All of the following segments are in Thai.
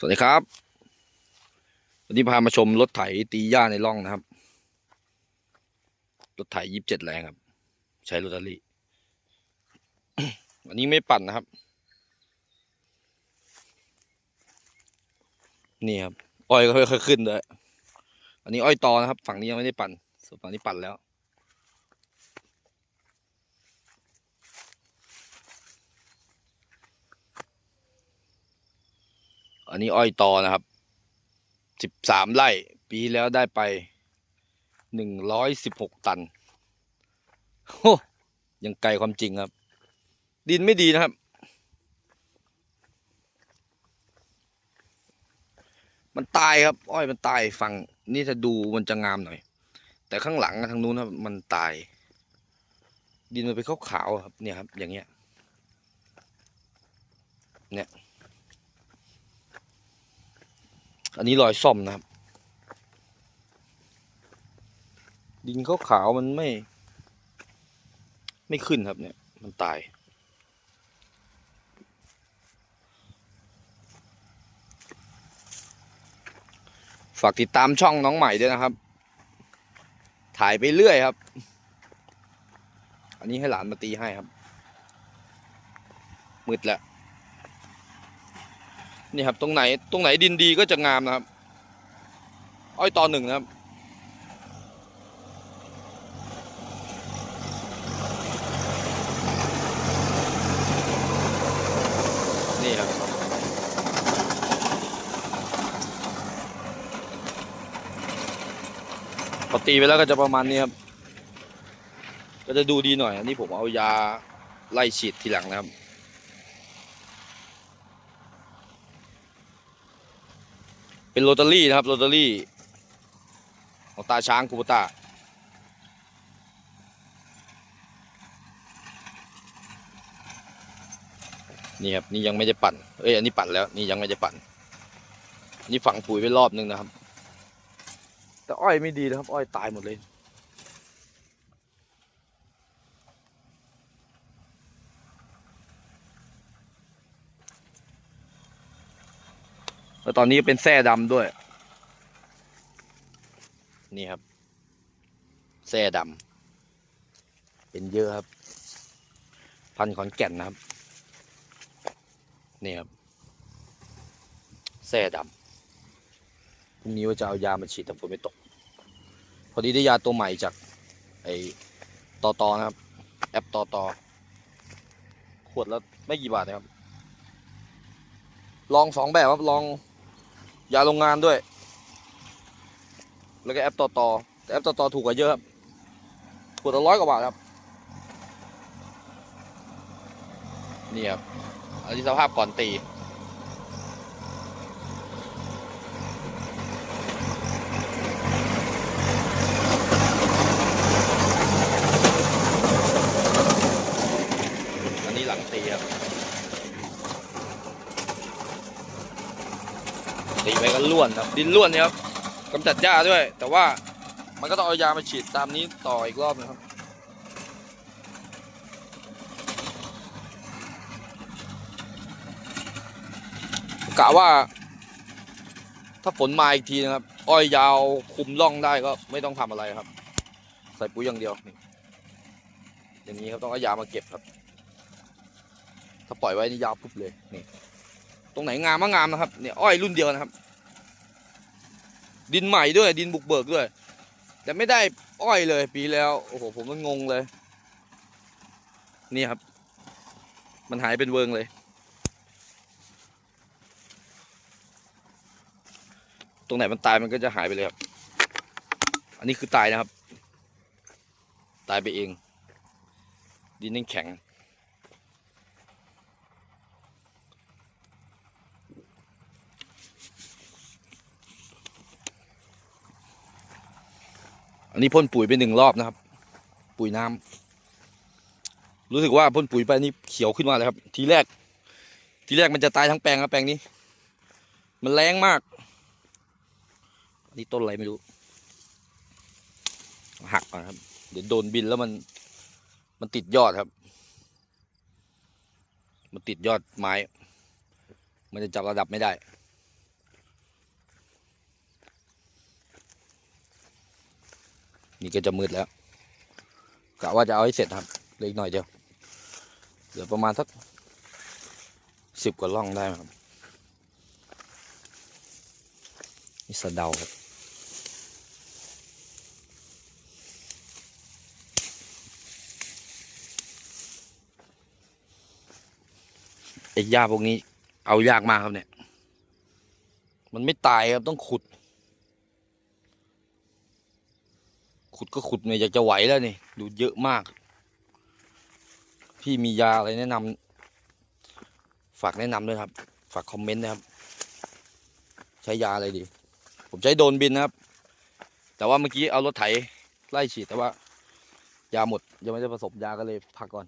สวัสดีครับ วันนี้พามาชมรถไถตีหญ้าในร่องนะครับ รถไถยี่สิบเจ็ดแรงครับ ใช้โรตารี่วันนี้ไม่ปั่นนะครับ นี่ครับ อ้อยก็ค่อยๆขึ้นเลย อันนี้อ้อยตอนะครับ ฝั่งนี้ยังไม่ได้ปั่น ส่วนฝั่งนี้ปั่นแล้ว อันนี้อ้อยตอนะครับ สิบสามไร่ ปีแล้วได้ไปหนึ่งร้อยสิบหกตันโอ้ยังไกลความจริงครับ ดินไม่ดีนะครับ มันตายครับ อ้อยมันตายฝั่งนี่ถ้าดูมันจะงามหน่อย แต่ข้างหลังทางนู้นครับมันตาย ดินมันเป็นขาวๆครับเนี่ยครับ อย่างเงี้ย เนี่ย อันนี้รอยซ่อมนะครับ ดินขาวๆมันไม่ ไม่ขึ้นครับเนี่ย มันตายฝากติดตามช่องน้องใหม่ด้วยนะครับ ถ่ายไปเรื่อยครับ อันนี้ให้หลานมาตีให้ครับ มืดแล้ว นี่ครับ ตรงไหนตรงไหนดินดีก็จะงามนะครับ อ้อยตอนหนึ่งนะครับ นี่ครับ พอตีไปแล้วก็จะประมาณนี้ครับ ก็จะดูดีหน่อย อันนี้ผมเอายาไล่ฉีดทีหลังนะครับ เป็นโรตารี่นะครับโรตารี่ของตาช้างคูปตานี่ครับนี่ยังไม่ได้ปั่นเอ้ยอันนี้ปั่นแล้วนี่ยังไม่ได้ปั่น นี่ฝังปุ๋ยไปรอบนึงนะครับ แต่อ้อยไม่ดีนะครับ อ้อยตายหมดเลย แล้วตอนนี้เป็นแส้ดำด้วย นี่ครับ แส้ดำเป็นเยอะครับ พันขอนแก่นนะครับ นี่ครับแส้ดำพรุ่งนี้ว่าจะเอายามาฉีดแต่ฝนไม่ตก พอดีได้ยาตัวใหม่จาก ไอ้ตอตอนะครับ แอปตอตอขวดละไม่กี่บาทนะครับ ลองสองแบบครับ ลอง ยาโรงงานด้วย แล้วก็แอปต่อต่อแต่แอปต่อต่อถูกกว่าเยอะครับขวดละร้อยกว่าบาทครับ นี่ครับอันนี้สภาพก่อนตีอันนี้หลังตีครับ ตีไปก็ล้วนครับดินล้วนเนี่ยครับกำจัดหญ้าด้วย แต่ว่ามันก็ต้องเอายามาฉีดตามนี้ต่ออีกรอบนะครับกะว่า ถ้าฝนมาอีกทีนะครับ อ้อยยาวคุมร่องได้ก็ไม่ต้องทำอะไรครับ ใส่ปุ๋ยอย่างเดียว อย่างนี้ครับต้องเอายามาเก็บครับ ถ้าปล่อยไว้นี่ยาวปุ๊บเลยนี่ รงไหนงามก็งามนะครับเนี่ยอ้อยรุ่นเดียวนะครับ ดินใหม่ด้วยดินบุกเบิกด้วย แต่ไม่ได้อ้อยเลยปีแล้วโอ้โหผมมันงงเลย นี่ครับ มันหายเป็นเวิงเลย ตรงไหนมันตายมันก็จะหายไปเลยครับ อันนี้คือตายนะครับ ตายไปเอง ดินยังแข็ง อันนี้พ่นปุ๋ยไปหนึ่งรอบนะครับ ปุ๋ยน้ำรู้สึกว่าพ่นปุ๋ยไปนี่เขียวขึ้นมาเลยครับ ทีแรก ทีแรกมันจะตายทั้งแปลงครับแปลงนี้ มันแรงมากอันนี้ต้นอะไรไม่รู้ หักก่อนครับ เดี๋ยวโดนบินแล้วมัน มันติดยอดครับ มันติดยอดไม้ มันจะจับระดับไม่ได้ นี่ก็จะมืดแล้วกะว่าจะเอาให้เสร็จครับเหลยหน่อยเดียวเหลือประมาณสักสิบกว่าล่องได้ครับนี่สะเดาครับไอ้หญ้าพวกนี้เอายากมากครับเนี่ย มันไม่ตายครับต้องขุด ขุดก็ขุดเนี่ยอยากจะไหวแล้วนี่ ดูเยอะมาก พี่มียาอะไรแนะนำฝากแนะนำด้วยครับ ฝากคอมเมนต์นะครับ ใช้ยาอะไรดี ผมใช้โดนบินนะครับ แต่ว่าเมื่อกี้เอารถไถไล่ฉีดแต่ว่ายาหมด ยังไม่ได้ผสมยาก็เลยพักก่อน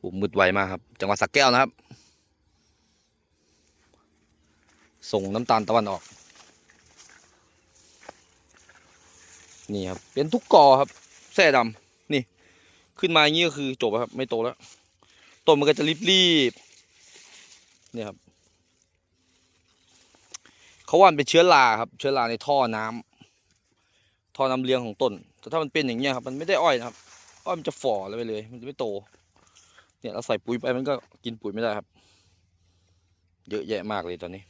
ผมมืดไวมากครับ จังหวัดสักแก้วนะครับ ส่งน้ำตาลตะวันออก นี่ครับเป็นทุกกอครับแส้ดำนี่ ขึ้นมาอย่างนี้ก็คือจบครับ ไม่โตแล้วต้นมันก็จะรีบๆเนี่ยครับเขาว่ามันเป็นเชื้อราครับ เชื้อราในท่อน้ำท่อน้ำเลี้ยงของต้นแต่ถ้ามันเป็นอย่างเงี้ยครับ มันไม่ได้อ้อยนะครับอ้อยมันจะฝ่อเลยไปเลย มันจะไม่โต เนี่ยเราใส่ปุ๋ยไปมันก็กินปุ๋ยไม่ได้ครับ เยอะแยะมากเลยตอนนี้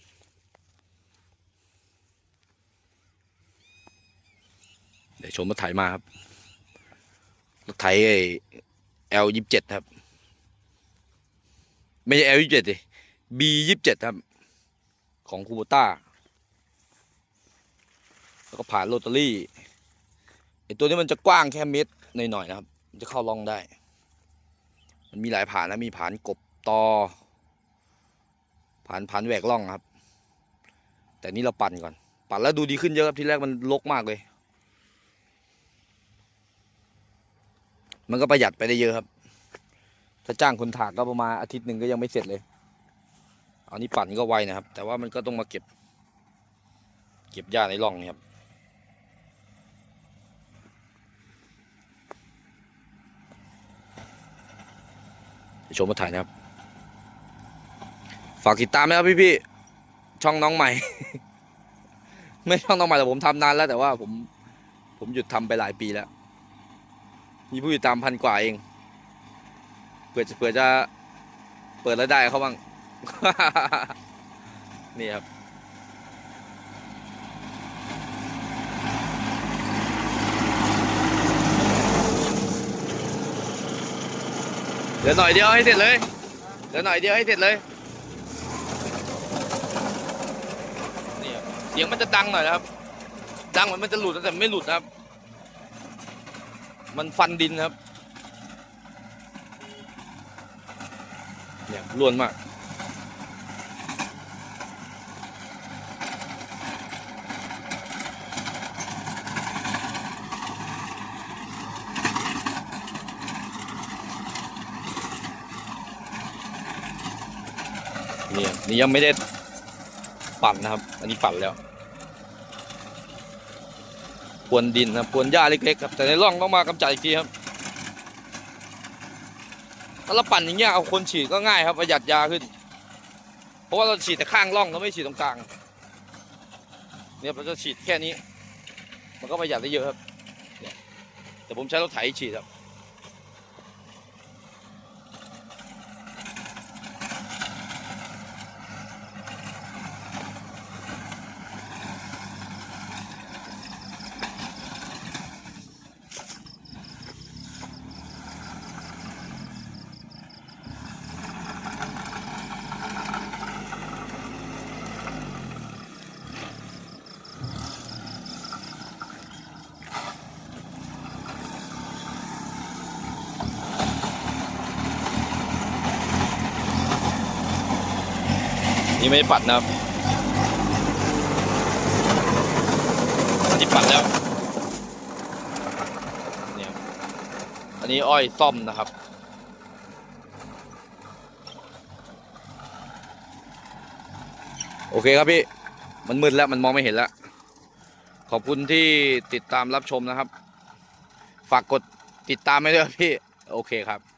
ดี๋ยวชมรถไถมาครับ รถไถไอ้ L ยี่สิบเจ็ดครับ ไม่ใช่ L ยี่สิบเจ็ดดิ B ยี่สิบเจ็ดครับ ของคูโบต้า แล้วก็ผ่านโรตารี่ไอตัวนี้มันจะกว้างแค่เมตรหน่อยๆนะครับ มันจะเข้าร่องได้ มันมีหลายผ่านนะมีผ่านกบตอ ผ่านผ่านแหวกร่องครับ แต่นี่เราปั่นก่อน ปั่นแล้วดูดีขึ้นเยอะครับที่แรกมันลกมากเลย มันก็ประหยัดไปได้เยอะครับ ถ้าจ้างคนถากก็ประมาณอาทิตย์หนึ่งก็ยังไม่เสร็จเลย อันนี้ปั่นก็ไวนะครับ แต่ว่ามันก็ต้องมาเก็บ เก็บหญ้าในร่องนี่ครับเดี๋ยวชมมาถ่ายนะครับ ฝากติดตามนะครับพี่ๆช่องน้องใหม่ ไม่ช่องน้องใหม่แต่ผมทำนานแล้วแต่ว่าผม ผมหยุดทำไปหลายปีแล้ว มีผู้ติดตามพันกว่าเอง เผื่อจะเผื่อจะเปิดรายได้เขาบ้าง นี่ครับเดี๋ยวหน่อยเดียวให้เสร็จเลย เดี๋ยวหน่อยเดียวให้เสร็จเลยนี่ครับเสียงมันจะดังหน่อยนะครับ ดังเหมือนมันจะหลุดแต่ไม่หลุดนะครับ มันฟันดินครับเนี่ยล้วนมากเนี่ยนี่ยังไม่ได้ปั่นนะครับ อันนี้ปั่นแล้ว วนดินนะครับพวนหญ้าเล็กๆครับแต่ในร่องต้องมากำจัดอีกทีครับถ้าเราปั่นอย่างเงี้ยเอาคนฉีดก็ง่ายครับประหยัดยาขึ้น เพราะว่าเราฉีดแต่ข้างร่องเราไม่ฉีดตรงกลางเนี่ยเราจะฉีดแค่นี้ มันก็ประหยัดได้เยอะครับแต่ผมใช้รถไถฉีดครับ นี่ไม่ได้ปัดนะครับอันนี้ปัดแล้วเนี่ยอันนี้อ้อยซ่อมนะครับโอเคครับพี่ มันมืดแล้วมันมองไม่เห็นแล้ว ขอบคุณที่ติดตามรับชมนะครับ ฝากกดติดตามไว้ด้วยพี่ โอเคครับ